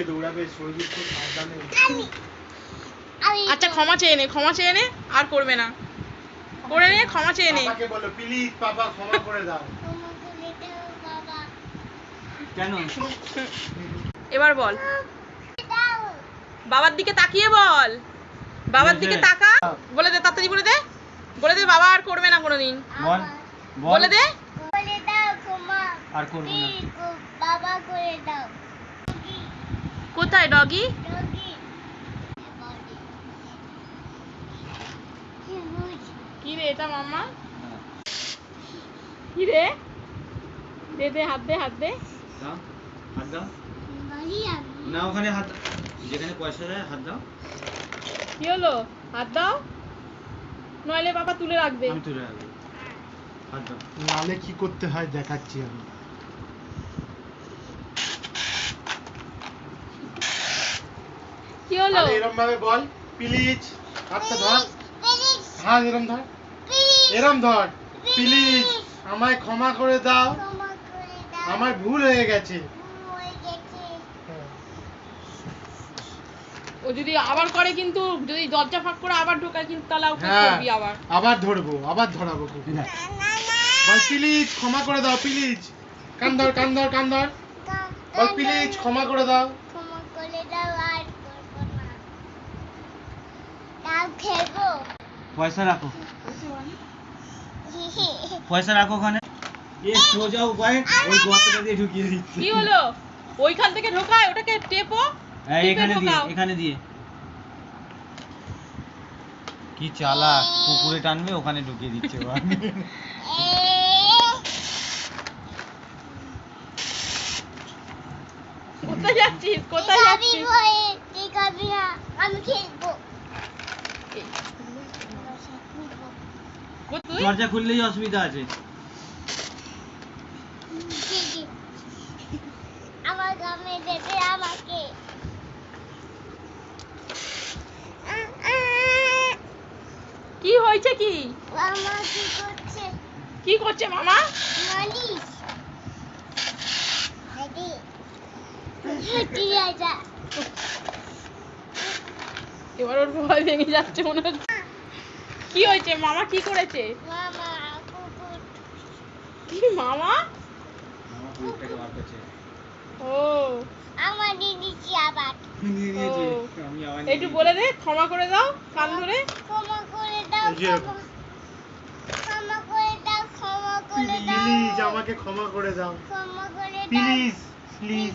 দিকে দৌড়াবে খুব সাবধানে আচ্ছা ক্ষমা চেয়ে নে ক্ষমা চেয়ে নে আর করবে না। করে নে ক্ষমা চেয়ে নে। পাপাকে বলো প্লিজ পাপা ক্ষমা করে দাও। বাবা কেন? এবার বল। বাবার দিকে তাকিয়ে বল। বাবার দিকে তাকা। বলে দে তাড়াতাড়ি বলে দে। বলে দে বাবা আর করবে না কোনোদিন। বল বলে। দে। করে দাও ক্ষমা। আর করব না। বাবা করে দাও। কোথায় ডগি? ডগি কি রে এটা মাম্মা? কি রে? দে দে হাত দে হাত দে। হাত দাও। না ওখানে হাত যেখানে পয়সা দেয় হাত দাও। কি হলো? হাত দাও। নইলে বাবা তুলে রাখবে। আমি তুলে রাখব। হাত দাও। নালে কি করতে হয় দেখাচ্ছি আমি। তাহলে এরম ভাবে বল প্লিজ হাতটা ধর। প্লিজ হাত এরম ধর। প্লিজ এরম ধর। প্লিজ আমায় ক্ষমা করে দাও। ক্ষমা করে দাও। আমার ভুল হয়ে গেছে। হয়ে গেছে। ও যদি আবার করে কিন্তু যদি দরজা ফাঁক করে আবার ঢোকায় কিন্তু তাহলে ওকে হ্যাঁ করবি আবার। আবার ধরবো আবার ধরাবো খুব না না না। বল প্লিজ ক্ষমা করে দাও প্লিজ কান ধর কান ধর কান ধর। বল প্লিজ ক্ষমা করে দাও ক্ষমা করে দাও আর করব না তাও খেলব। পয়সা রাখো। পয়সা রাখো ওখানে। এ সোজা উপায় ওই গর্তটা দিয়ে ঢুকিয়ে দিচ্ছি। কি হলো? ওইখান থেকে ঢোকায়? ওটাকে টেপো? হ্যাঁ এখানে দিয়ে এখানে দিয়ে। কি চালাক পুকুরে টানবে ওখানে ঢুকিয়ে দিচ্ছে কোথায় যাচ্ছিস? কোথায় যাচ্ছিস? আমি খেলব। দরজা খুললেই অসুবিধা আছে। আমার গ্রামে দেবে আমাকে। কি হয়েছে কি? মামা কি করছে? কি করছে মামা? মালিশ। হাইদি হেঁটে যা এবার ওর ভয় ভেঙে যাচ্ছে মনে হচ্ছে। কি হয়েছে? মামা কি করেছে? কি মামা? ও। আমার দিদিছি আবার। ও। একটু বলে দে ক্ষমা করে দাও কান ধরে। ক্ষমা করে দাও ক্ষমা- ক্ষমা করে দাও ক্ষমা করে দাও। প্লিজ আমাকে ক্ষমা করে দাও। ক্ষমা করে দাও। প্লিজ। প্লিজ।